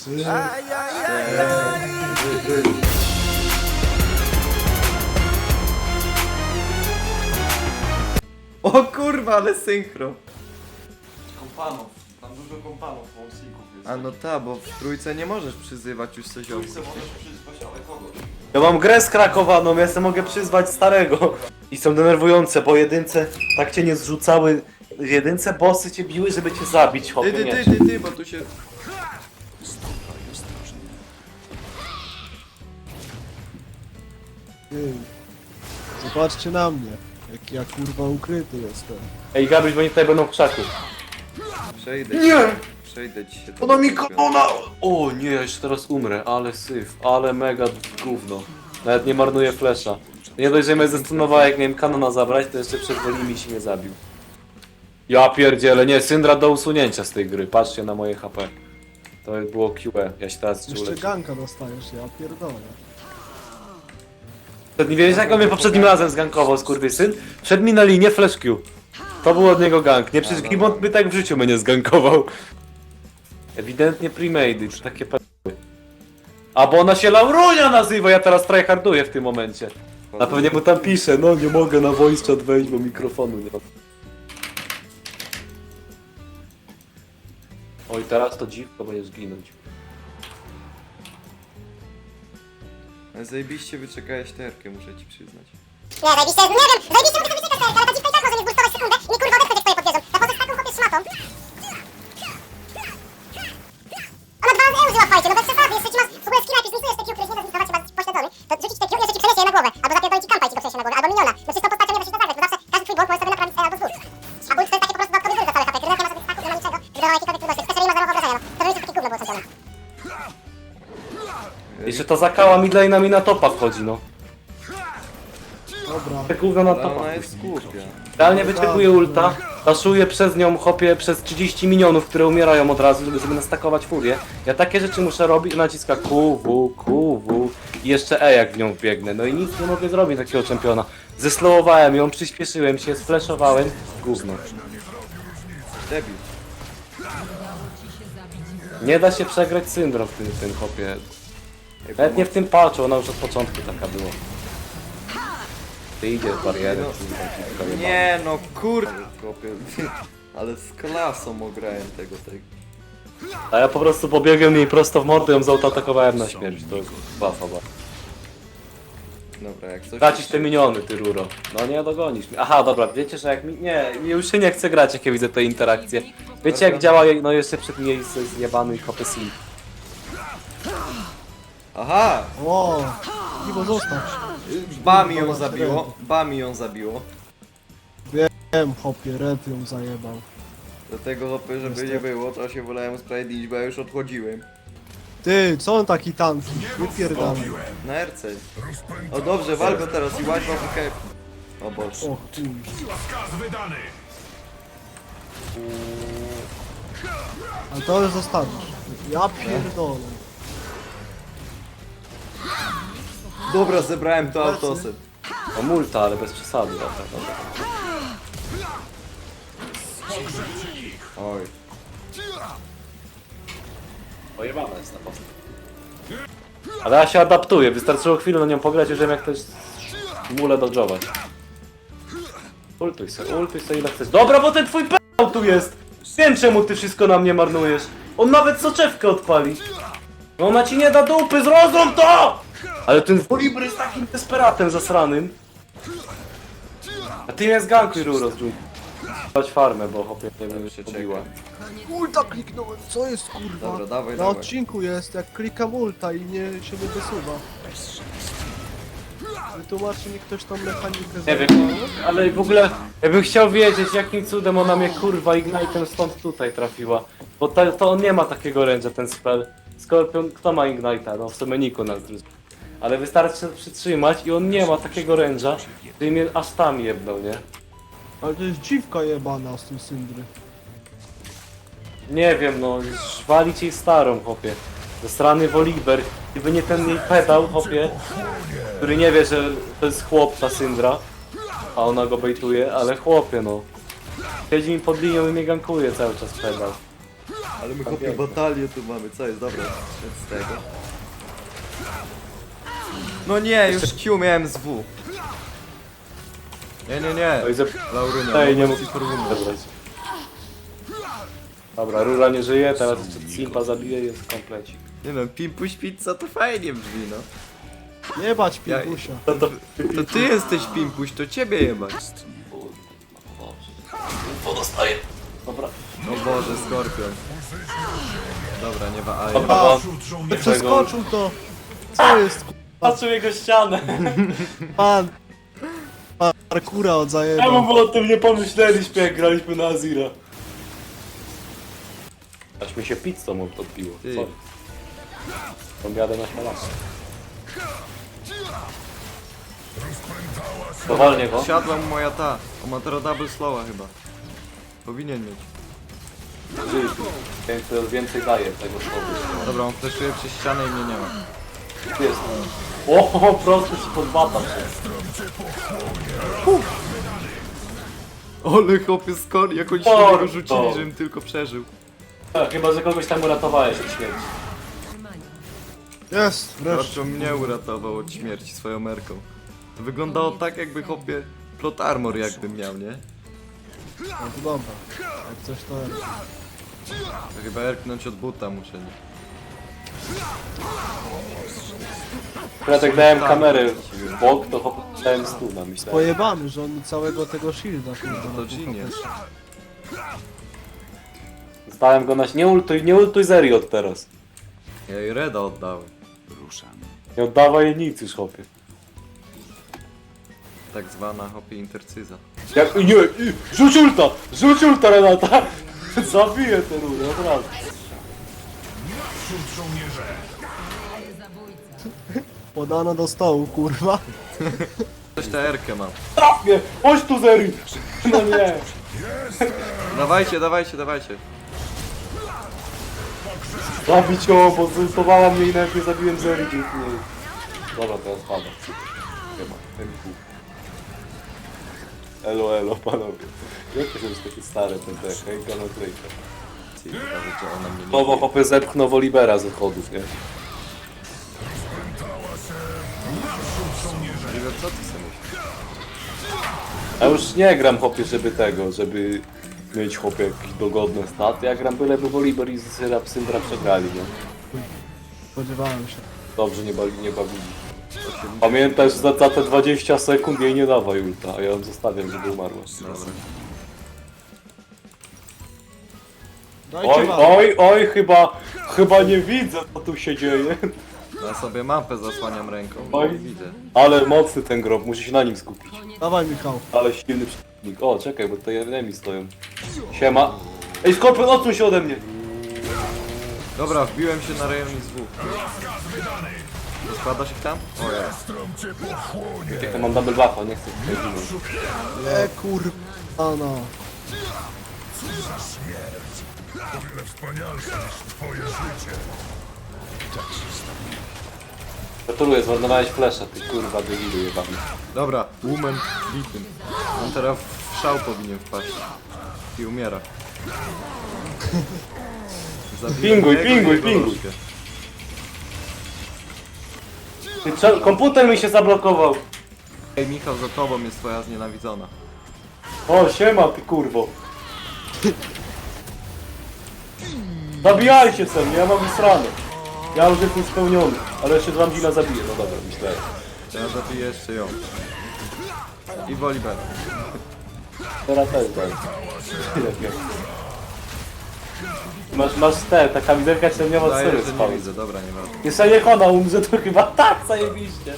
Trzy. O kurwa, ale synchro. Kompanów. Tam dużo kompanów, pomocników jest. A no ta, bo w trójce nie możesz przyzywać już coś Trójce możesz przyzwać, ale kogoś. Ja mam grę skrakowaną, ja sobie mogę przyzwać starego. I są denerwujące, bo jedynce tak cię nie zrzucały. W jedynce bossy cię biły, żeby cię zabić, Ty, hopie, ty, nie. ty, ty, ty, bo tu się... Ty. Zobaczcie na mnie. Jak ja kurwa ukryty jestem. Ej, Gabryś, bo oni tutaj będą w krzaku. Przejdę Nie! ci. Przejdę ci się. Ona mi kolona! O nie, ja jeszcze teraz umrę, ale syf, ale mega gówno. Nawet nie marnuję flesza. Nie dość, że mnie zestunowała, jak miałem kanona zabrać, to jeszcze przed wolimi się nie zabił. Ja pierdzielę, nie, Syndra do usunięcia z tej gry, patrzcie na moje HP. To było QE, ja się teraz Jeszcze czuję. ganka dostajesz, ja pierdolę. Nie wiedziałeś jak on mnie poprzednim razem zgankował, syn? Wszedł mi na linię flash Q. To był od niego gank, nie przecież Gimont by tak w życiu mnie nie zgankował. Ewidentnie premade, to takie p***y. A bo ona się Laurunia nazywa, ja teraz tryharduję w tym momencie. Na pewnie mu tam pisze, no nie mogę na voice chat wejść, bo mikrofonu nie mam. Oj, teraz to dziwko będzie zginąć. Ale Zajebiście wyczekałeś terkę, muszę ci przyznać. Nie, zajebiście, nie wiem, zajebiście mogę sobie czekać, ale ta dziwka i tak może mnie sekundę i kurwa odepchać jak twoje podwierzą. Ta poza taką chłopie szmatą. Jeszcze ta zakała midlane'a mi na topa wchodzi, no. Dobra. Te gówno na Ale topa. ona jest głupia. Realnie wyczekuję ulta, daszuję przez nią, chopię przez 30 minionów, które umierają od razu, żeby sobie nastakować furię. Ja takie rzeczy muszę robić, naciska QW, QW i jeszcze E jak w nią biegnę. No i nic nie mogę zrobić takiego czempiona. Zeslowowałem ją, przyspieszyłem się, sfleszowałem, gówno. Debil. Nie da się przegrać syndrom w tym, w tym hopie. Nawet nie w tym patchu, ona już od początku taka była. Ty idziesz w barierę, No. Nie no, kurde. Ale z klasą ograłem tego, tego. A ja po prostu pobiegłem jej prosto w mordę, ją zautakowałem na śmierć. To jest bafa, bafa. Dobra, jak coś... Tracisz te miniony, ty ruro. No nie dogonisz mnie. Aha, dobra, wiecie, że jak mi... Nie, już się nie chcę grać, jak ja widzę te interakcje. Wiecie jak działa, no jeszcze przed miejscem zjebany hopy sim. Aha! O! Iwo zostaw. Bami ją zabiło. Bami ją zabiło. Wiem, hopie, red ją zajebał. Dlatego hopy, żeby nie było, to się wolałem usprawiedliwić, bo ja już odchodziłem. Ty, co on taki tanki? Wypierdalaj. Na RC. O dobrze, walką teraz i łaźba w. O Boże. O chuj. Ale to już zostawisz. Ja pierdolę. Dobra, zebrałem to autosem. O multa, ale bez przesady. Dobra, dobra. Oj. Pojebana jest ta postać. Ale ja się adaptuję, wystarczyło chwilę na nią pograć, już wiem jak to jest mule dodżować. Ultuj se, ultuj se ile chcesz. Dobra, bo ten twój p***ał tu jest! Wiem czemu ty wszystko na mnie marnujesz. On nawet soczewkę odpali. No ona ci nie da dupy, zrozum to! Ale ten Wolibry jest takim desperatem zasranym. A ty mnie zgankuj, Ruro, zrób. Dać farmę, bo hopie nie wiem, się pobiła. Ulta kliknąłem, co jest kurwa? Dobra, dawaj, Na dawaj. odcinku jest, jak klikam ulta i nie, się nie wysuwa. Wytłumaczy mi ktoś tą mechanikę Nie wiem, ale w ogóle ja bym chciał wiedzieć jakim cudem ona mnie kurwa Ignite'em stąd tutaj trafiła. Bo to, to on nie ma takiego range'a ten spell. Skorpion, kto ma Ignite'a? No w sumie Niku nas drży. Ale wystarczy się przytrzymać i on nie ma takiego range'a, który mnie aż tam jebnął, nie? Ale to jest dziwka jebana z tym syndry. Nie wiem, no, wali ci starą, chłopie. Zasrany Woliber. Gdyby nie ten jej pedał, chłopie, który nie wie, że to jest chłop, ta Syndra, a ona go bejtuje, ale chłopie, no. Siedzi mi pod linią i mnie gankuje cały czas pedał. Ale my chłopie batalię tu mamy, co jest, dobra, z tego. No nie, już Q miałem z W. Nie, nie, nie. Oj, zep... Laurynia, Ej, nie mógł zabrać. Dobra, Rura nie żyje, teraz jeszcze Simpa zabije i jest komplecik. Nie no, Pimpuś Pizza to fajnie brzmi, no. Jebać Ja- pimpusia. No to... To ty jesteś Pimpuś, to ciebie jebać. Podostaje. Dobra. O Boże, Skorpion. Dobra, nie wa... A, Dobra, ja. bo... Przeskoczył to. Co jest? ku- Patrzył jego ścianę. Pan. Parkura od Czemu zajebał. by o tym nie pomyśleliśmy, jak graliśmy na Azira? Aż mi się pizzą odbiło. Ty. Co? To jadę na szalasa. Powalnie go. Siadła mu moja ta. O ma teraz double slowa chyba. Powinien mieć. Żyj tu. Więcej, więcej daje tego słowa. Dobra, on fleszuje przez ścianę i mnie nie ma. Jest. O, prosto się podbata. Ole chłopie skor, jak oni się na niego rzucili, to. żebym tylko przeżył. Tak, chyba, że kogoś tam uratowałeś od śmierci. Jest, wreszcie. Zresztą mnie uratował od śmierci swoją merką. To wyglądało tak jakby chłopie plot armor jakbym miał, nie? No to dobra. Jak coś to... To chyba erknąć od buta muszę, nie? Akurat jak dałem kamerę w bok, to hop, dałem stuna, myślałem. Pojebany, że on mi całego tego shielda kurwa. To na genius. Zdałem go na... Nie ultuj, nie ultuj Zeri od teraz. Ja jej Reda oddałem. Nie oddawaj jej nic już, hopie. Tak zwana hopie intercyza. Jak... Nie, nie, rzuć ulta! Rzuć ulta, Renata! Zabiję tę rurę, Podano do stołu, kurwa. Coś tę erkę mam. Traf mnie! Chodź tu, Zeri! No nie. Dawajcie, dawajcie, dawajcie. Zabić ją, bo zultowała mnie i najpierw zabiłem dziękuję. Dobra, teraz pada. Nie ma, ten pół. Elo, elo, panowie. Jak to się już takie stare, ten te hejka na trójkę. Ciekawe, że ona mnie nie Nowo zepchnął Wolibera z odchodów, nie? Oliver, co ty sobie myślisz? Ja już nie gram hopie, żeby tego, żeby mieć hopie jakieś dogodne staty. Ja gram byleby Woliber i Syra Syndra przegrali, nie? Spodziewałem się. Dobrze, nie, bali, nie bawili. Pamiętaj, że za, za te 20 sekund jej nie dawaj ulta, a ja ją zostawiam, żeby umarła. Dobra. Dajcie Oj, oj, oj, chyba, chyba nie widzę, co tu się dzieje. Ja sobie mapę zasłaniam ręką, Oj. nie widzę. Ale mocny ten grob, muszę się na nim skupić. Dawaj Michał. Ale silny przeciwnik. O, czekaj, bo tutaj enemy stoją. Siema. Ej, Skorpion, odsuń się ode mnie! Dobra, wbiłem się na rejon z W. Składasz ich tam? O. Ja mam double buffa, nie chcę tutaj ginąć. E kurwa no. Gratuluję, zmarnowałeś flesza, ty kurwa debilu jebany. Dobra, woman bitym. On teraz w szał powinien wpaść. I umiera. Pinguj, jego i pinguj, jego pinguj. Ty, prze- komputer mi się zablokował. Ej Michał, za tobą jest twoja znienawidzona. O, siema, ty kurwo. Zabijajcie se ja mam strany. Ja już jestem spełniony, ale jeszcze Ramzina zabiję, no dobra, myślę. Ja zabiję jeszcze ją. I Wolibera. Teraz też daj. Masz, masz te, ta kamizelka ciemniowa Daję, sery że nie widzę, dobra, nieważne. Jeszcze jak ona umrze, to chyba tak zajebiście.